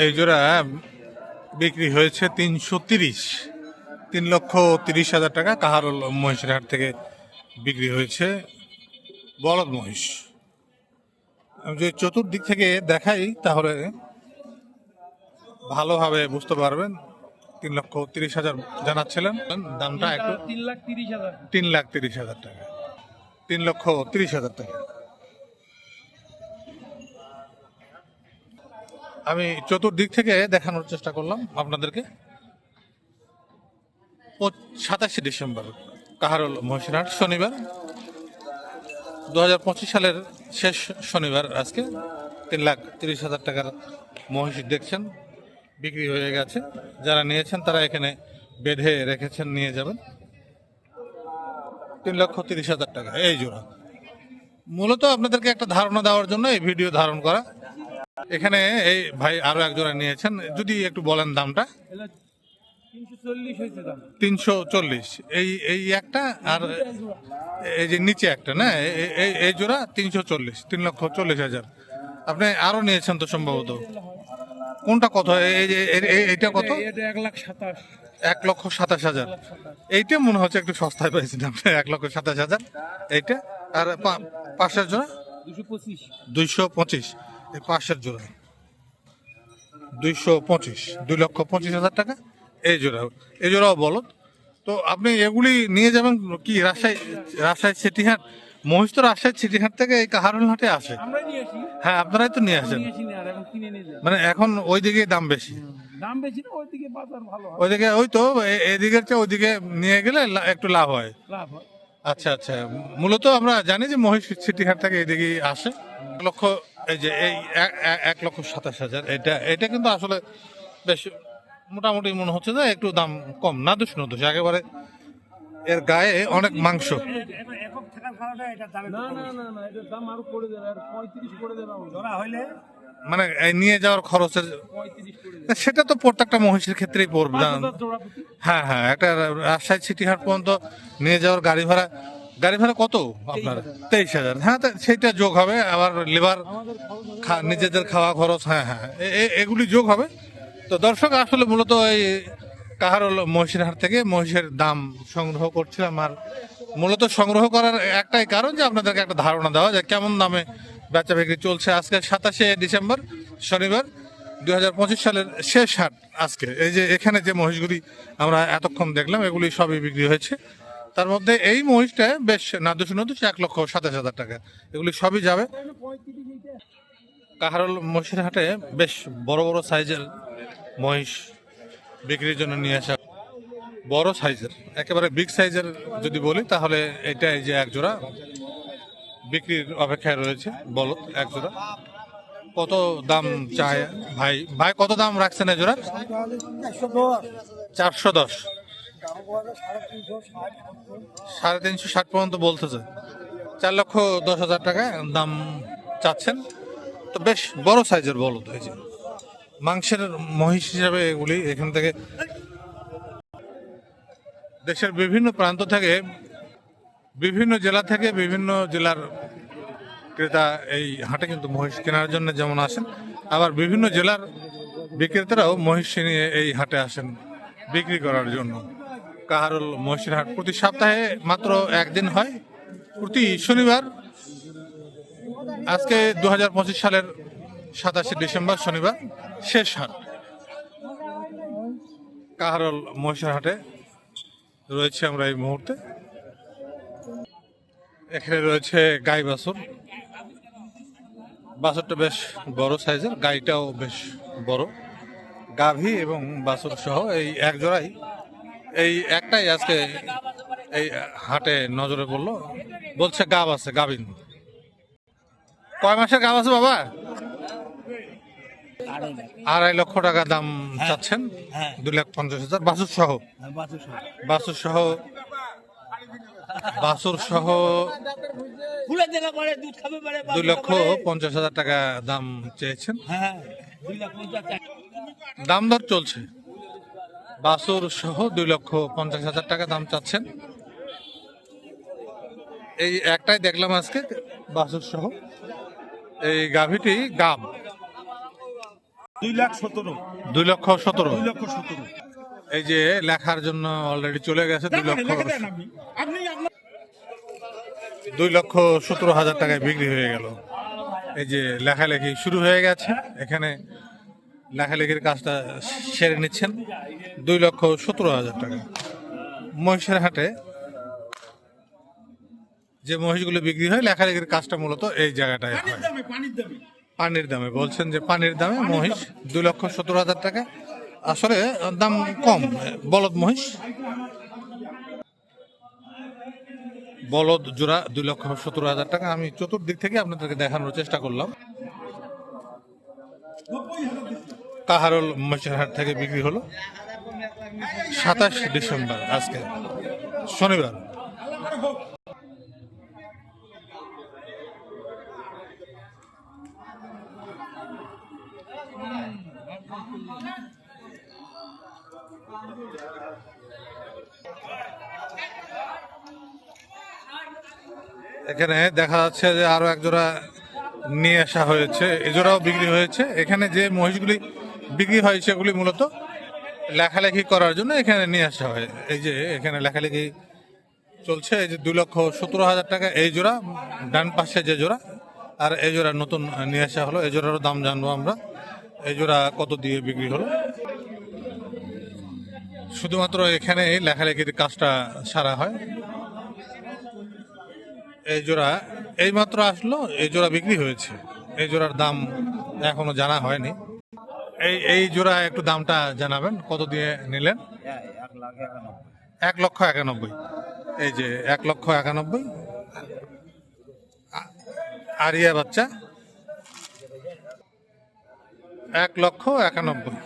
এই জোড়া বিক্রি হয়েছে তিনশো তিরিশ। তিন লক্ষ তিরিশ হাজার টাকা কাহারল মহিষের হাট থেকে বিক্রি হয়েছে বলদ মহিষ। আমি যদি চতুর্দিক থেকে দেখাই তাহলে ভালোভাবে বুঝতে পারবেন। তিন লক্ষ তিরিশ হাজার জানাচ্ছিলেন। দামটা একটু তিন লাখ তিরিশ হাজার। তিন লাখ তিরিশ হাজার টাকা। তিন লক্ষ তিরিশ হাজার টাকা। আমি চতুর্দিক থেকে দেখানোর চেষ্টা করলাম আপনাদেরকে। সাতাশে ডিসেম্বর, কাহারল মহিষিরহাট শনিবার। দু হাজার পঁচিশ সালের শেষ শনিবার আজকে তিন লাখ তিরিশ হাজার টাকার মহিষ দেখছেন, বিক্রি হয়ে গেছে। যারা নিয়েছেন তারা এখানে বেঁধে রেখেছেন, নিয়ে যাবেন। তিন লক্ষ তিরিশ হাজার টাকা, এই জোড়া। মূলত আপনাদেরকে একটা ধারণা দেওয়ার জন্য এই ভিডিও ধারণ করা। এখানে এই ভাই আরও এক জোড়া নিয়েছেন। যদি একটু বলেন দামটা। তিনশো চল্লিশ এই এই একটা আর এই যে নিচে একটা না? এই এই জোড়া তিনশো চল্লিশ তিন লক্ষ চল্লিশ হাজার। আপনি আরও নিয়েছেন তো সম্ভবত। কোনটা কত? এই যে এইটা কত? এক লাখ সাতাশ। এক লক্ষ সাতাশ হাজার। এইটা মনে হচ্ছে একটু সস্তায় পাইছেন আপনি। এক লক্ষ সাতাশ হাজার। এইটা আর পাশের জোড়া? দুশো পঁচিশ। দুইশো পঁচিশ। পাশের জোড়া। দুইশো পঁচিশ দুই লক্ষ পঁচিশ হাজার টাকা। এই জোড়া এই জোড়াও বলদ। তো আপনি এগুলি নিয়ে যাবেন কি রাজশাহী রাজশাহী সিটিহাট মহিষ তো রাজশাহী সিটিহাট থেকে এই কাহারুল হাটে আসে। হ্যাঁ আপনারাই তো নিয়ে আসেন। মানে এখন ওই দিকে দাম বেশি। দাম বেশি না ওইদিকে বাজার ভালো ওইদিকে ওই তো এদিকের চেয়ে ওইদিকে নিয়ে গেলে একটু লাভ হয়। লাভ হয়। আচ্ছা আচ্ছা। মূলত আমরা জানি যে মহিষ সিটিহাট থেকে এদিকে আসে। লক্ষ এই যে এই এক- লক্ষ সাতাশ হাজার এটা এটা কিন্তু আসলে বেশ মোটামুটি মনে হচ্ছে যে একটু দাম কম না দুষ না দুষ একেবারে এর গায়ে অনেক মাংস। মানে এই নিয়ে যাওয়ার খরচের সেটা তো প্রত্যেকটা মহিষের ক্ষেত্রেই পড়বে হ্যাঁ হ্যাঁ একটা রাজশাহী সিটি হাট পর্যন্ত নিয়ে যাওয়ার গাড়ি ভাড়া গাড়ি ভাড়া কত আপনার? তেইশ হাজার। হ্যাঁ তা সেইটা যোগ হবে আবার খা- নিজেদের খাওয়া খরচ হ্যাঁ হ্যাঁ এগুলি যোগ হবে। তো দর্শক আসলে মূলত এই কাহারল মহিষের হাট থেকে মহিষের দাম সংগ্রহ করছিলাম আর মূলত সংগ্রহ করার একটাই কারণ যে আপনাদেরকে একটা ধারণা দেওয়া যে কেমন দামে বেচা বিক্রি চলছে আজকে সাতাশে ডিসেম্বর শনিবার দুই হাজার পঁচিশ সালের শেষ হাট আজকে। এই যে এখানে যে মহিষগুলি আমরা এতক্ষণ দেখলাম এগুলি সবই বিক্রি হয়েছে। তার মধ্যে এই মহিষটা বেশ, না নাদুস নদুস এক লক্ষ সাতাশ হাজার টাকা। এগুলি সবই যাবে। কাহারল মহিষের হাটে বেশ বড় বড় সাইজের মহিষ বিক্রির জন্য নিয়ে আসা বড় সাইজের, একেবারে বিগ সাইজের যদি বলি, তাহলে এটা এই যে এক জোড়া বিক্রির অপেক্ষায় রয়েছে বলো এক জোড়া। কত দাম চায় ভাই? ভাই কত দাম রাখছেন এই জোড়া? চারশো দশ। সাড়ে তিনশো ষাট পর্যন্ত বলতে বলতেছে। চার লক্ষ দশ হাজার টাকা দাম চাচ্ছেন। তো বেশ বড় সাইজের বলো তো এই যে মাংসের মহিষ হিসাবে এগুলি এখান থেকে দেশের বিভিন্ন প্রান্ত থেকে, বিভিন্ন জেলা থেকে, বিভিন্ন জেলার ক্রেতা এই হাটে কিন্তু মহিষ কেনার জন্য যেমন আসেন, আবার বিভিন্ন জেলার বিক্রেতারাও মহিষ নিয়ে এই হাটে আসেন বিক্রি করার জন্য। কাহারুল মহিষের হাট প্রতি সপ্তাহে মাত্র একদিন হয়। প্রতি শনিবার, আজকে দু হাজার পঁচিশ সালের সাতাশে ডিসেম্বর শনিবার শেষ হাট কাহারল মহিষের হাটে রয়েছে আমরা এই মুহূর্তে। এখানে রয়েছে গাই বাছুর। বাছুরটা বেশ বড় সাইজের, গাইটাও বেশ বড়। গাভী এবং বাছুর সহ এই এক জোড়াই এই একটাই আজকে এই হাটে নজরে পড়ল। বলছে গাব আছে গাভিন কয় মাসের গাব আছে বাবা? আড়াই লক্ষ টাকা দাম চাচ্ছেন। দুই লাখ পঞ্চাশ হাজার। বাছুর সহ। সহ। বাছুর সহ। খাবে পরে দুই লক্ষ পঞ্চাশ হাজার টাকা দাম চেয়েছেন। হ্যাঁ। দাম দর চলছে। বাছুর সহ দুই লক্ষ পঞ্চাশ হাজার টাকা দাম চাচ্ছেন। এই একটাই দেখলাম আজকে বাছুর সহ। এই গাভীটি গাম। দুই লাখ সতেরো। দুই লক্ষ সতেরো। দুই লক্ষ সতেরো। এই যে লেখার জন্য অলরেডি চলে গেছে দুই লক্ষ দুই লক্ষ সতেরো হাজার টাকায় বিক্রি হয়ে গেল। এই যে লেখালেখি শুরু হয়ে গেছে এখানে লেখালেখির কাজটা সেরে নিচ্ছেন দুই লক্ষ সতেরো হাজার টাকা। মহিষের হাটে যে মহিষগুলো বিক্রি হয় লেখালেখির কাজটা মূলত এই জায়গাটায় হয়। পানির দামে বলছেন যে পানির দামে মহিষ দুই লক্ষ সতেরো হাজার টাকা। আসলে দাম কম বলদ মহিষ। বলদ জোড়া দুই লক্ষ সতেরো হাজার টাকা। আমি চতুর্দিক থেকে আপনাদেরকে দেখানোর চেষ্টা করলাম। কাহারল হাট থেকে বিক্রি হলো সাতাশ ডিসেম্বর আজকে শনিবার। এখানে দেখা যাচ্ছে যে আরও একজোড়া নিয়ে আসা হয়েছে, এজোড়াও বিক্রি হয়েছে। এখানে যে মহিষগুলি বিক্রি হয় সেগুলি মূলত লেখালেখি করার জন্য এখানে নিয়ে আসা হয়। এই যে এখানে লেখালেখি চলছে, এই যে দুই লক্ষ সতেরো হাজার টাকা এই জোড়া, ডান পাশে যে জোড়া, আর এই জোড়া নতুন নিয়ে আসা হলো। এই জোড়ারও দাম জানব আমরা। এই জোড়া কত দিয়ে বিক্রি হলো? শুধুমাত্র এখানে লেখালেখির কাজটা সারা হয়। এই জোড়া এইমাত্র আসলো, এই জোড়া বিক্রি হয়েছে। এই জোড়ার দাম এখনও জানা হয়নি। এই এই জোড়া একটু দামটা জানাবেন, কত দিয়ে নিলেন? এক লক্ষ একানব্বই। এই যে এক লক্ষ একানব্বই। আরিয়া বাচ্চা। এক লক্ষ একানব্বই।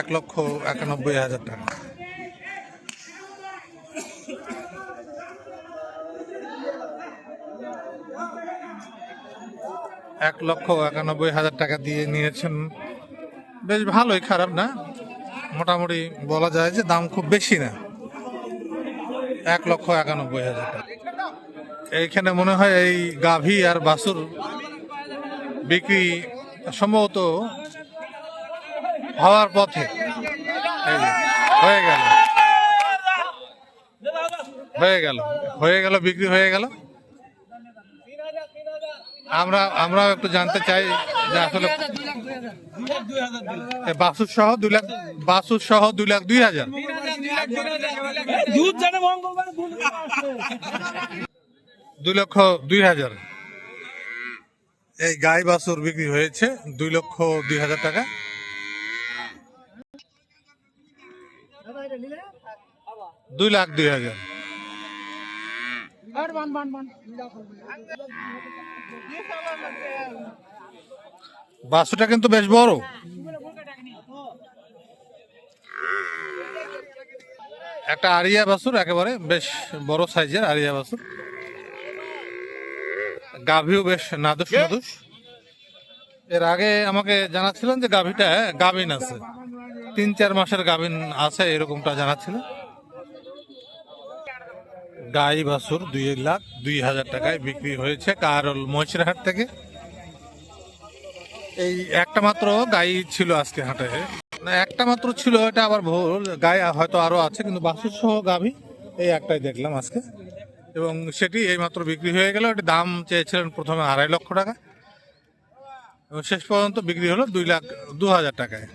এক লক্ষ একানব্বই হাজার টাকা। এক লক্ষ একানব্বই হাজার টাকা দিয়ে নিয়েছেন বেশ ভালোই খারাপ না? মোটামুটি বলা যায় যে দাম খুব বেশি না। এক লক্ষ একানব্বই হাজার টাকা। এইখানে মনে হয় এই গাভী আর বাসুর বিক্রি সম্ভবত হওয়ার পথে। হয়ে গেল। হয়ে গেল। হয়ে গেল, বিক্রি হয়ে গেল। আমরা আমরাও একটু জানতে চাই যে আসলে বাসুর সহ দুই লাখ, বাসুর সহ দুই লাখ দুই হাজার। দুই লক্ষ দুই হাজার। এই গাই বাছুর বিক্রি হয়েছে দুই লক্ষ দুই হাজার টাকা। দুই লাখ দুই হাজার। বান বান বান। বাছুরটা কিন্তু বেশ বড়। একটা আরিয়া বাসুর, একেবারে বেশ বড় সাইজের আরিয়া বাসুর। গাভীও বেশ নাদুস নাদুস। এর আগে আমাকে জানাচ্ছিলেন যে গাভীটা গাভিন আছে। তিন, চার মাসের গাভিন আছে, এরকমটা জানাচ্ছিল গাই বাছুর দুই লাখ দুই হাজার টাকায় বিক্রি হয়েছে কারল মহিষিরহাট থেকে। এই একটা মাত্র গাই ছিল আজকে হাটে। একটা মাত্র ছিল, এটা আবার ভুল গাই হয়তো আরও আছে, কিন্তু বাসুর সহ গাভী, এই একটাই দেখলাম আজকে। এবং সেটি এই মাত্র বিক্রি হয়ে গেল, এটি দাম চেয়েছিলেন প্রথমে আড়াই লক্ষ টাকা। এবং শেষ পর্যন্ত বিক্রি হলো দুই লাখ দু হাজার টাকায়।